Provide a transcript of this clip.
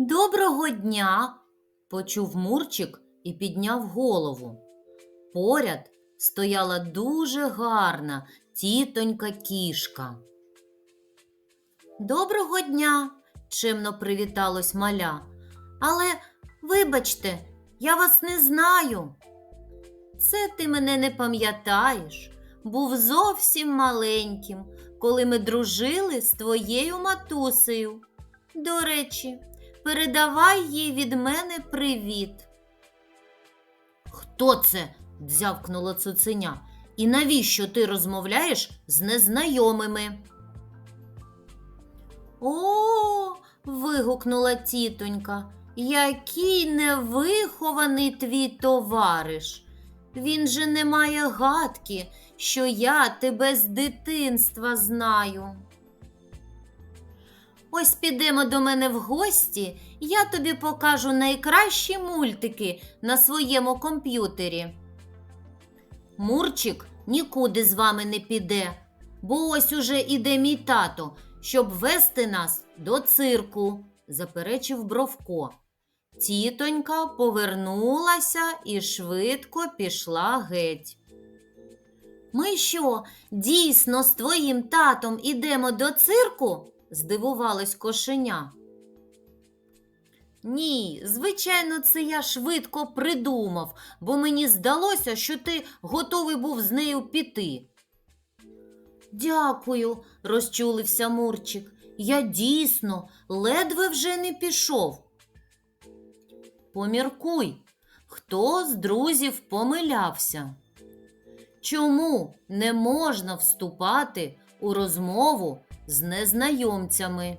Доброго дня, почув Мурчик і підняв голову. Поряд стояла дуже гарна тітонька кішка. Доброго дня, чемно привіталось маля. Але, вибачте, я вас не знаю. Це ти мене не пам'ятаєш. Був зовсім маленьким, коли ми дружили з твоєю матусею. До речі, передавай їй від мене привіт. Хто це? дзявкнуло цуценя. І навіщо ти розмовляєш з незнайомими? О, вигукнула тітонька, який невихований твій товариш. Він же не має гадки, що я тебе з дитинства знаю. Ось підемо до мене в гості, я тобі покажу найкращі мультики на своєму комп'ютері. Мурчик нікуди з вами не піде, бо ось уже іде мій тато, щоб вести нас до цирку, заперечив Бровко. Тітонька повернулася і швидко пішла геть. Ми що, дійсно з твоїм татом ідемо до цирку? Здивувалось кошеня. Ні, звичайно, це я швидко придумав, бо мені здалося, що ти готовий був з нею піти. Дякую, розчулився Мурчик. Я дійсно ледве вже не пішов. Поміркуй, хто з друзів помилявся? Чому не можна вступати у розмову з незнайомцями?